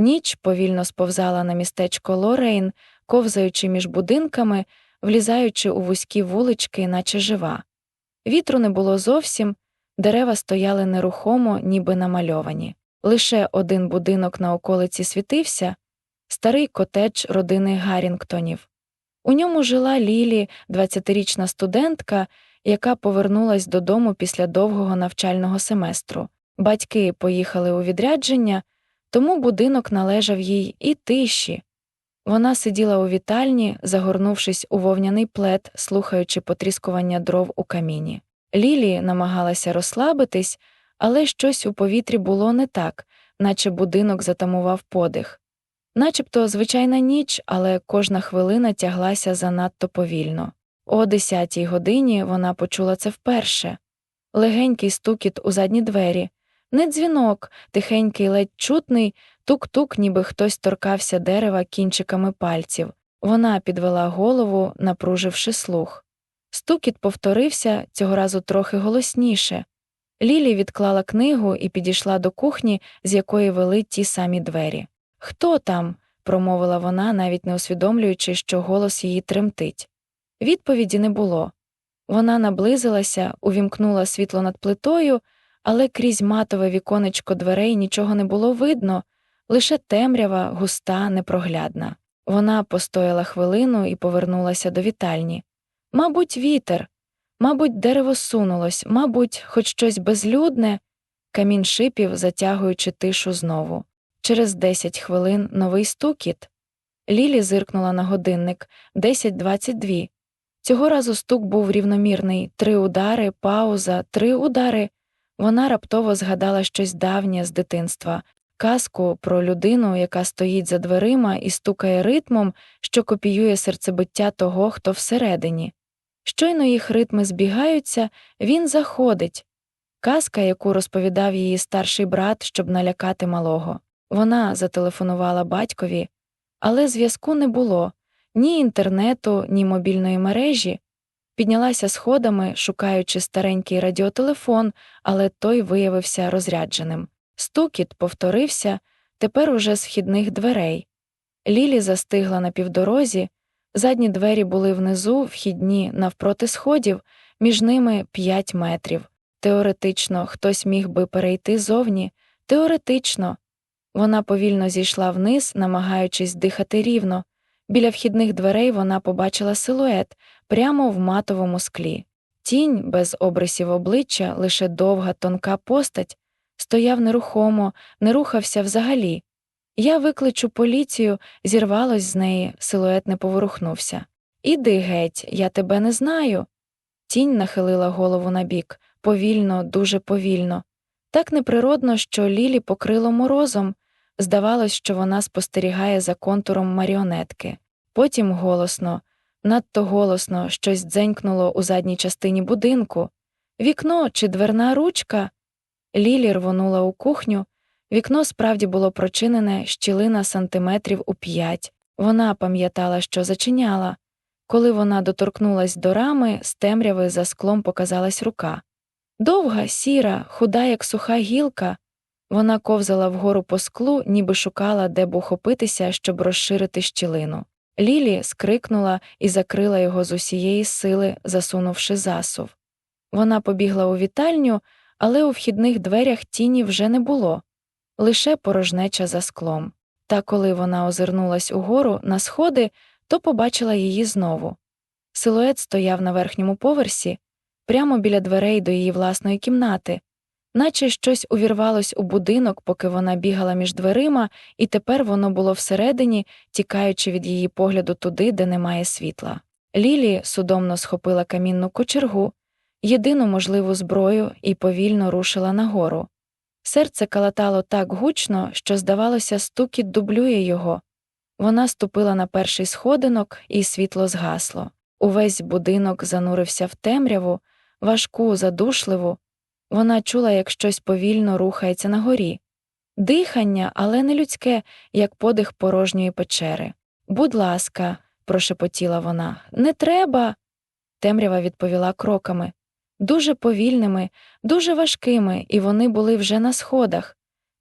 Ніч повільно сповзала на містечко Лорейн, ковзаючи між будинками, влізаючи у вузькі вулички, наче жива. Вітру не було зовсім, дерева стояли нерухомо, ніби намальовані. Лише один будинок на околиці світився старий котедж родини Гаррінгтонів. У ньому жила Лілі, 20-річна студентка, яка повернулась додому після довгого навчального семестру. Батьки поїхали у відрядження, тому будинок належав їй і тиші. Вона сиділа у вітальні, загорнувшись у вовняний плед, слухаючи потріскування дров у каміні. Лілі намагалася розслабитись, але щось у повітрі було не так, наче будинок затамував подих. Начебто звичайна ніч, але кожна хвилина тяглася занадто повільно. О десятій годині вона почула це вперше легенький стукіт у задні двері, не дзвінок, тихенький, ледь чутний, тук-тук, ніби хтось торкався дерева кінчиками пальців. Вона підвела голову, напруживши слух. Стукіт повторився цього разу трохи голосніше. Лілі відклала книгу і підійшла до кухні, з якої вели ті самі двері. Хто там? промовила вона, навіть не усвідомлюючи, що голос її тремтить. Відповіді не було. Вона наблизилася, увімкнула світло над плитою, але крізь матове віконечко дверей нічого не було видно, лише темрява, густа, непроглядна. Вона постояла хвилину і повернулася до вітальні. Мабуть, вітер, мабуть, дерево сунулось, мабуть, хоч щось безлюдне, камін шипів, затягуючи тишу знову. Через десять хвилин новий стукіт. Лілі зиркнула на годинник десять двадцять дві. Цього разу стук був рівномірний три удари, пауза, три удари. Вона раптово згадала щось давнє з дитинства, казку про людину, яка стоїть за дверима і стукає ритмом, що копіює серцебиття того, хто всередині. Щойно їх ритми збігаються, він заходить. Казка, яку розповідав її старший брат, щоб налякати малого. Вона зателефонувала батькові, але зв'язку не було ні інтернету, ні мобільної мережі. Піднялася сходами, шукаючи старенький радіотелефон, але той виявився розрядженим. Стукіт повторився тепер уже з вхідних дверей. Лілі застигла на півдорозі, задні двері були внизу, вхідні навпроти сходів, між ними п'ять метрів. Теоретично хтось міг би перейти зовні, теоретично. Вона повільно зійшла вниз, намагаючись дихати рівно. Біля вхідних дверей вона побачила силует прямо в матовому склі. Тінь без обрисів обличчя, лише довга, тонка постать, стояв нерухомо, не рухався взагалі. Я викличу поліцію, зірвалось з неї, силует не поворухнувся. Іди геть, я тебе не знаю. Тінь нахилила голову набік, повільно, дуже повільно. Так неприродно, що Лілі покрило морозом. Здавалось, що вона спостерігає за контуром маріонетки. Потім голосно, надто голосно щось дзенькнуло у задній частині будинку. Вікно чи дверна ручка. Лілі рвонула у кухню. Вікно справді було прочинене щілина сантиметрів у п'ять. Вона пам'ятала, що зачиняла. Коли вона доторкнулась до рами, з темряви за склом показалась рука. Довга, сіра, худа, як суха гілка. Вона ковзала вгору по склу, ніби шукала, де б ухопитися, щоб розширити щілину. Лілі скрикнула і закрила його з усієї сили, засунувши засув. Вона побігла у вітальню, але у вхідних дверях тіні вже не було, лише порожнеча за склом. Та коли вона озирнулась угору на сходи, то побачила її знову. Силует стояв на верхньому поверсі, прямо біля дверей до її власної кімнати наче щось увірвалось у будинок, поки вона бігала між дверима, і тепер воно було всередині, тікаючи від її погляду туди, де немає світла. Лілі судомно схопила камінну кочергу, єдину можливу зброю, і повільно рушила нагору. Серце калатало так гучно, що, здавалося, стукіт дублює його. Вона ступила на перший сходинок, і світло згасло. Увесь будинок занурився в темряву, важку, задушливу, вона чула, як щось повільно рухається на горі. Дихання, але не людське, як подих порожньої печери. Будь ласка, прошепотіла вона, не треба. Темрява відповіла кроками, дуже повільними, дуже важкими, і вони були вже на сходах.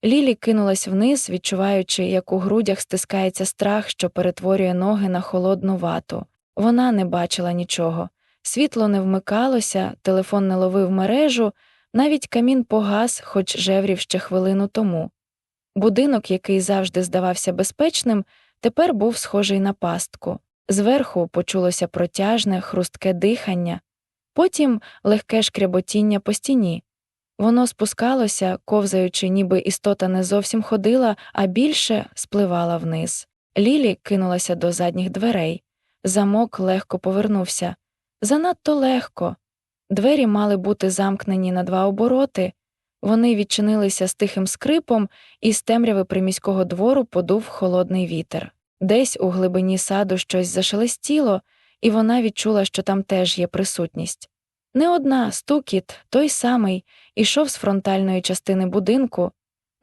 Лілі кинулась вниз, відчуваючи, як у грудях стискається страх, що перетворює ноги на холодну вату. Вона не бачила нічого. Світло не вмикалося, телефон не ловив мережу, навіть камін погас, хоч жеврів ще хвилину тому. Будинок, який завжди здавався безпечним, тепер був схожий на пастку. Зверху почулося протяжне, хрустке дихання, потім легке шкряботіння по стіні. Воно спускалося, ковзаючи, ніби істота не зовсім ходила, а більше спливала вниз. Лілі кинулася до задніх дверей. Замок легко повернувся. Занадто легко. Двері мали бути замкнені на два обороти. Вони відчинилися з тихим скрипом, і з темряви приміського двору подув холодний вітер. Десь у глибині саду щось зашелестіло, і вона відчула, що там теж є присутність. Не одна стукіт, той самий, ішов з фронтальної частини будинку,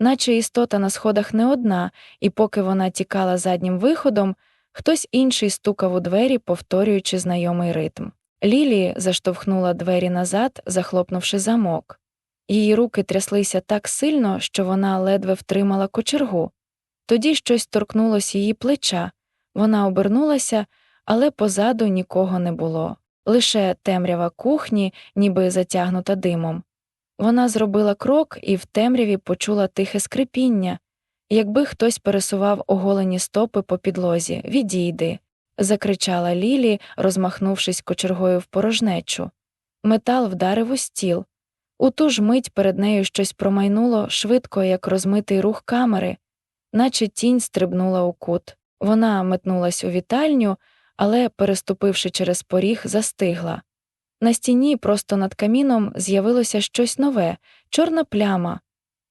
наче істота на сходах не одна, і поки вона тікала заднім виходом, хтось інший стукав у двері, повторюючи знайомий ритм. Лілі заштовхнула двері назад, захлопнувши замок. Її руки тряслися так сильно, що вона ледве втримала кочергу. Тоді щось торкнулося її плеча. Вона обернулася, але позаду нікого не було. Лише темрява кухні, ніби затягнута димом. Вона зробила крок і в темряві почула тихе скрипіння. Якби хтось пересував оголені стопи по підлозі, відійди, закричала Лілі, розмахнувшись кочергою в порожнечу. Метал вдарив у стіл. У ту ж мить перед нею щось промайнуло швидко, як розмитий рух камери, наче тінь стрибнула у кут. Вона метнулась у вітальню, але, переступивши через поріг, застигла. На стіні просто над каміном з'явилося щось нове, чорна пляма.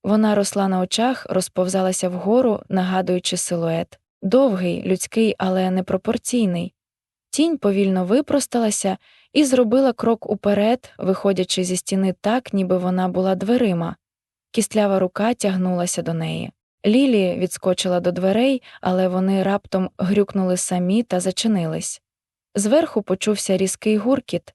Вона росла на очах, розповзалася вгору, нагадуючи силует. Довгий, людський, але непропорційний. Тінь повільно випросталася і зробила крок уперед, виходячи зі стіни так, ніби вона була дверима. Кістлява рука тягнулася до неї. Лілі відскочила до дверей, але вони раптом грюкнули самі та зачинились. Зверху почувся різкий гуркіт.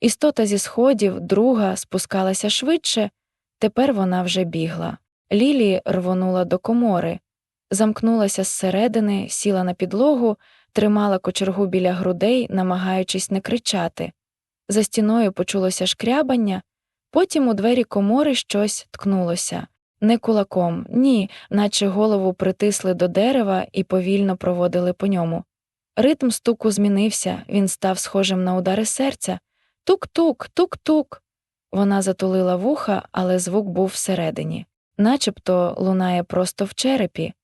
Істота зі сходів, друга, спускалася швидше, тепер вона вже бігла. Лілі рвонула до комори, замкнулася зсередини, сіла на підлогу, тримала кочергу біля грудей, намагаючись не кричати. За стіною почулося шкрябання, потім у двері комори щось ткнулося. Не кулаком, ні, наче голову притисли до дерева і повільно проводили по ньому. Ритм стуку змінився, він став схожим на удари серця. Тук-тук, тук-тук. Вона затулила вуха, але звук був всередині, начебто лунає просто в черепі.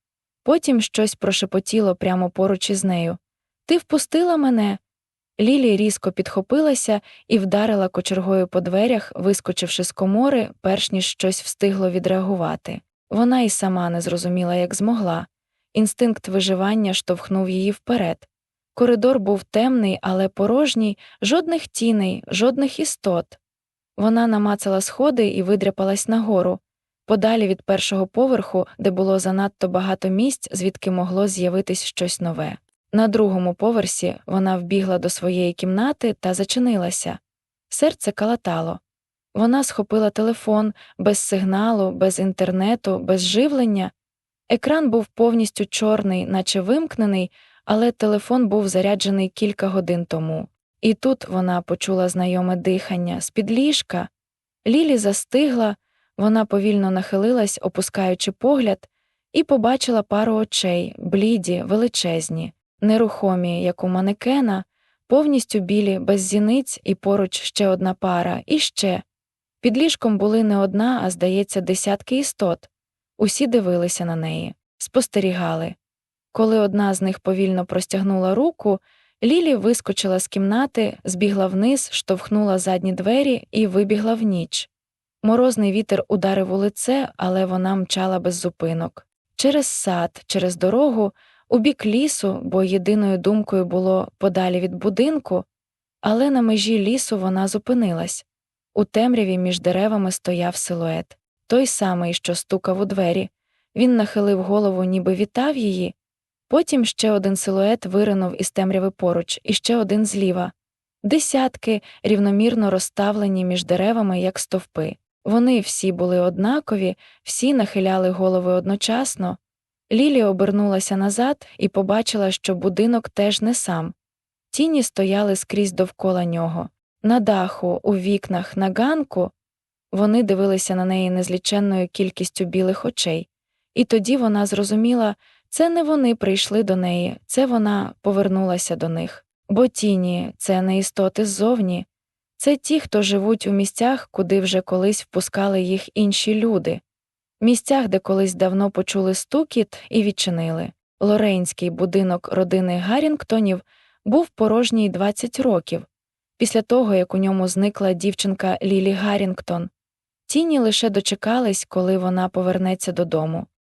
Потім щось прошепотіло прямо поруч із нею. Ти впустила мене. Лілі різко підхопилася і вдарила кочергою по дверях, вискочивши з комори, перш ніж щось встигло відреагувати. Вона й сама не зрозуміла, як змогла. Інстинкт виживання штовхнув її вперед. Коридор був темний, але порожній, жодних тіней, жодних істот. Вона намацала сходи і видряпалась нагору, подалі від першого поверху, де було занадто багато місць, звідки могло з'явитись щось нове. На другому поверсі вона вбігла до своєї кімнати та зачинилася. Серце калатало. Вона схопила телефон без сигналу, без інтернету, без живлення. Екран був повністю чорний, наче вимкнений, але телефон був заряджений кілька годин тому. І тут вона почула знайоме дихання з-під ліжка. Лілі застигла, вона повільно нахилилась, опускаючи погляд, і побачила пару очей, бліді, величезні нерухомі, як у манекена, повністю білі, без зіниць і поруч ще одна пара, і ще. Під ліжком були не одна, а здається, десятки істот. Усі дивилися на неї, спостерігали. Коли одна з них повільно простягнула руку, Лілі вискочила з кімнати, збігла вниз, штовхнула задні двері і вибігла в ніч. Морозний вітер ударив у лице, але вона мчала без зупинок. Через сад, через дорогу, у бік лісу, бо єдиною думкою було подалі від будинку, але на межі лісу вона зупинилась. У темряві між деревами стояв силует, той самий, що стукав у двері. Він нахилив голову, ніби вітав її. Потім ще один силует виринув із темряви поруч, і ще один зліва. Десятки рівномірно розставлені між деревами, як стовпи. Вони всі були однакові, всі нахиляли голови одночасно. Лілі обернулася назад і побачила, що будинок теж не сам. Тіні стояли скрізь довкола нього. На даху, у вікнах, на ганку. Вони дивилися на неї незліченною кількістю білих очей. І тоді вона зрозуміла, це не вони прийшли до неї, це вона повернулася до них. Бо тіні це не істоти ззовні, це ті, хто живуть у місцях, куди вже колись впускали їх інші люди, місцях, де колись давно почули стукіт і відчинили. Лорейнський будинок родини Гаррінгтонів був порожній 20 років. Після того, як у ньому зникла дівчинка Лілі Гаррінгтон, тіні лише дочекались, коли вона повернеться додому.